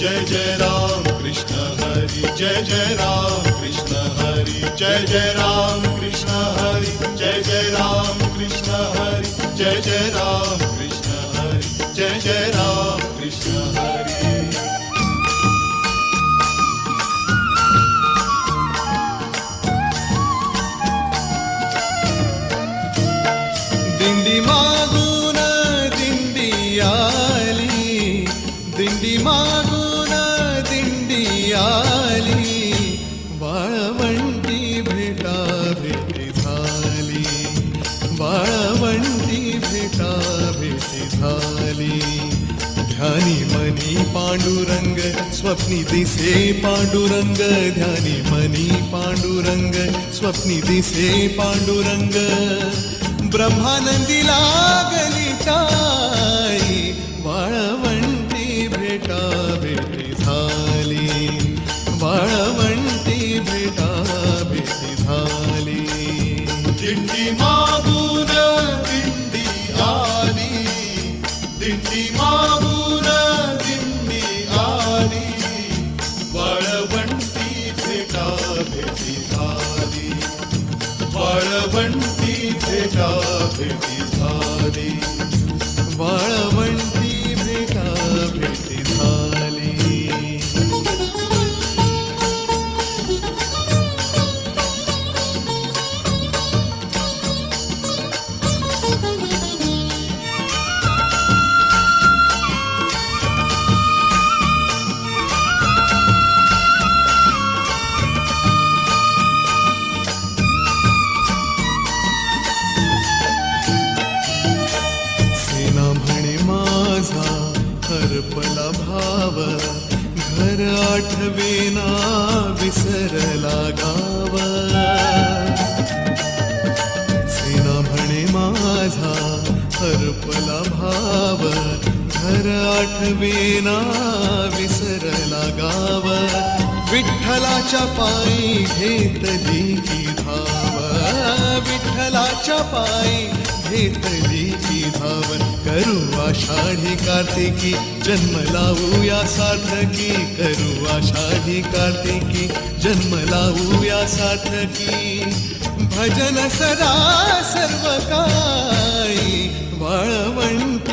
जय जय राम कृष्ण हरी जय जय राम कृष्ण हरी जय जय राम कृष्ण हरी जय जय राम कृष्ण हरी जय जय राम कृष्ण हरी जय जय राम कृष्ण हरी दिंडी मागून पांडुरंग स्वप्नी दिसे पांडुरंग, ध्यानी मनी पांडुरंग स्वप्नी दिसे पांडुरंग। ब्रह्मानंदी लागली टाळी वाळवंटी भेटा, भेटी झाली। वाळवंटी भेटा, भेटी झाली। दिंडी मागून दिंडी आली, दिंडी मागून भेटी झाली वाळ आठवेना विसरला गाव. सेना म्हणे माझा हरपला भाव. घर आठवेना विसरला गाव. विठ्ठलाच्या पायी घेतली की धाव. विठ्ठलाच्या पायी घेतली धाव करू आषाढी कार्तिकी, जन्म लावूया सार्थकी। करू आषाढी कार्तिकी, जन्म लावूया सार्थकी। भजन सदा सर्व काळी वाळवंटी